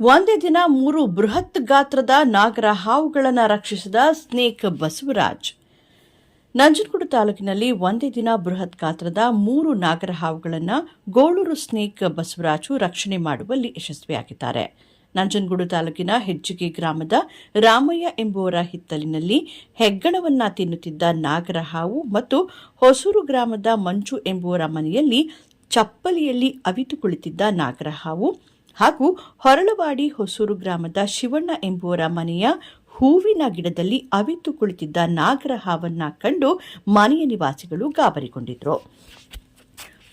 ಒಂದೇ ದಿನ ಮೂರು ಬೃಹತ್ ಗಾತ್ರದ ನಾಗರ ಹಾವುಗಳನ್ನು ರಕ್ಷಿಸಿದ ಸ್ನೇಕ್ ಬಸವರಾಜ್. ನಂಜನಗೂಡು ತಾಲೂಕಿನಲ್ಲಿ ಒಂದೇ ದಿನ ಬೃಹತ್ ಗಾತ್ರದ ಮೂರು ನಾಗರ ಹಾವುಗಳನ್ನು ಗೋಳೂರು ಸ್ನೇಕ್ ಬಸವರಾಜು ರಕ್ಷಣೆ ಮಾಡುವಲ್ಲಿ ಯಶಸ್ವಿಯಾಗಿದ್ದಾರೆ. ನಂಜನಗೂಡು ತಾಲೂಕಿನ ಹೆಜ್ಜಿಗೆ ಗ್ರಾಮದ ರಾಮಯ್ಯ ಎಂಬುವರ ಹಿತ್ತಲಿನಲ್ಲಿ ಹೆಗ್ಗಣವನ್ನ ತಿನ್ನುತ್ತಿದ್ದ ನಾಗರ ಹಾವು ಮತ್ತು ಹೊಸೂರು ಗ್ರಾಮದ ಮಂಜು ಎಂಬುವರ ಮನೆಯಲ್ಲಿ ಚಪ್ಪಲಿಯಲ್ಲಿ ಅವಿತು ಕುಳಿತಿದ್ದ ನಾಗರ ಹಾವು ಹಾಗೂ ಹೊರಳವಾಡಿ ಹೊಸೂರು ಗ್ರಾಮದ ಶಿವಣ್ಣ ಎಂಬುವರ ಮನೆಯ ಹೂವಿನ ಗಿಡದಲ್ಲಿ ಅವಿತು ಕುಳಿತಿದ್ದ ನಾಗರ ಹಾವನ್ನ ಕಂಡು ಮನೆಯ ನಿವಾಸಿಗಳು ಗಾಬರಿಗೊಂಡಿದ್ರು.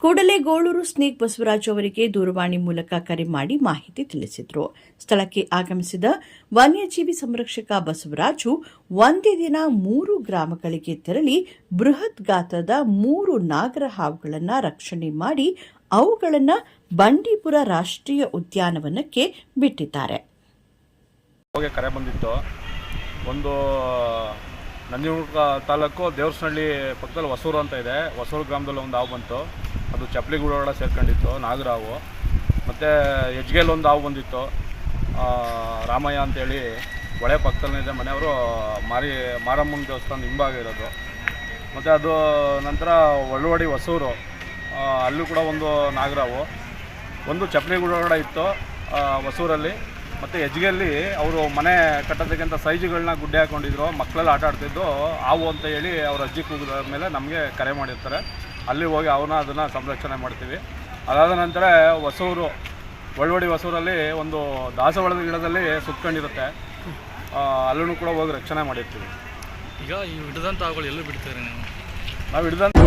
ಕೂಡಲೇ ಗೋಳೂರು ಸ್ನೇಕ್ ಬಸವರಾಜು ಅವರಿಗೆ ದೂರವಾಣಿ ಮೂಲಕ ಕರೆ ಮಾಡಿ ಮಾಹಿತಿ ತಿಳಿಸಿದ್ರು. ಸ್ಥಳಕ್ಕೆ ಆಗಮಿಸಿದ ವನ್ಯಜೀವಿ ಸಂರಕ್ಷಕ ಬಸವರಾಜು ಒಂದೇ ದಿನ ಮೂರು ಗ್ರಾಮಗಳಿಗೆ ತೆರಳಿ ಬೃಹತ್ ಗಾತ್ರದ ಮೂರು ನಾಗರ ಹಾವುಗಳನ್ನು ರಕ್ಷಣೆ ಮಾಡಿ ಅವುಗಳನ್ನು ಬಂಡೀಪುರ ರಾಷ್ಟ್ರೀಯ ಉದ್ಯಾನವನಕ್ಕೆ ಬಿಟ್ಟಿದ್ದಾರೆ. ಕರೆ ಬಂದಿತ್ತು. ಒಂದು, ನಂಜನಗೂಡು ತಾಲೂಕು ದೇವರಸನಹಳ್ಳಿ ಪಕ್ಕದಲ್ಲಿ ಹೊಸೂರು ಅಂತ ಇದೆ. ಹೊಸೂರು ಗ್ರಾಮದಲ್ಲಿ ಒಂದು ಹಾವು ಬಂತು. ಅದು ಚಪ್ಪಲಿಗೂಡೊಳಗಡೆ ಸೇರ್ಕೊಂಡಿತ್ತು ನಾಗರಾವು ಮತ್ತು ಹೆಜ್ಗೆಲ್ ಒಂದು ಹಾವು ಬಂದಿತ್ತು. ರಾಮಯ್ಯ ಅಂತೇಳಿ ಹೊಳೆ ಪಕ್ಕದಲ್ಲಿದೆ ಮನೆಯವರು ಮಾರಿ, ಮಾರಮ್ಮನ ದೇವಸ್ಥಾನ ಹಿಂಭಾಗ ಇರೋದು. ಮತ್ತು ಅದು ನಂತರ ಒಳ್ಳೊಡಿ ಹೊಸೂರು. ಅಲ್ಲೂ ಕೂಡ ಒಂದು ನಾಗರಾವು. ಒಂದು ಚಪ್ಪಲಿಗೂಡೊಳಗಡೆ ಇತ್ತು ಹೊಸೂರಲ್ಲಿ. ಮತ್ತು ಹೆಜ್ಗೆಯಲ್ಲಿ ಅವರು ಮನೆ ಕಟ್ಟೋದಕ್ಕಿಂತ ಸೈಜುಗಳನ್ನ ಗುಡ್ಡೆ ಹಾಕ್ಕೊಂಡಿದ್ರು ಮಕ್ಕಳೆಲ್ಲ ಆಟ ಆಡ್ತಿದ್ದು. ಹಾವು ಅಂತ ಹೇಳಿ ಅವ್ರ ಅಜ್ಜಿ ಕೂಗಿದ ಮೇಲೆ ನಮಗೆ ಕರೆ ಮಾಡಿರ್ತಾರೆ. ಅಲ್ಲಿ ಹೋಗಿ ಅವನ್ನ ಅದನ್ನು ಸಂರಕ್ಷಣೆ ಮಾಡ್ತೀವಿ. ಅದಾದ ನಂತರ ಹೊಸೂರು ಒಳ್ಳೊಡಿ ಹೊಸೂರಲ್ಲಿ ಒಂದು ದಾಸವಾಳದ ಗಿಡದಲ್ಲಿ ಸುತ್ಕೊಂಡಿರುತ್ತೆ. ಅಲ್ಲೂ ಕೂಡ ಹೋಗಿ ರಕ್ಷಣೆ ಮಾಡಿರ್ತೀವಿ. ಈಗ ಈ ಹಿಡಿದಂಥ ಎಲ್ಲೂ ಬಿಡ್ತೀರಿ ನೀವು? ನಾವು ಹಿಡ್ದಂಥ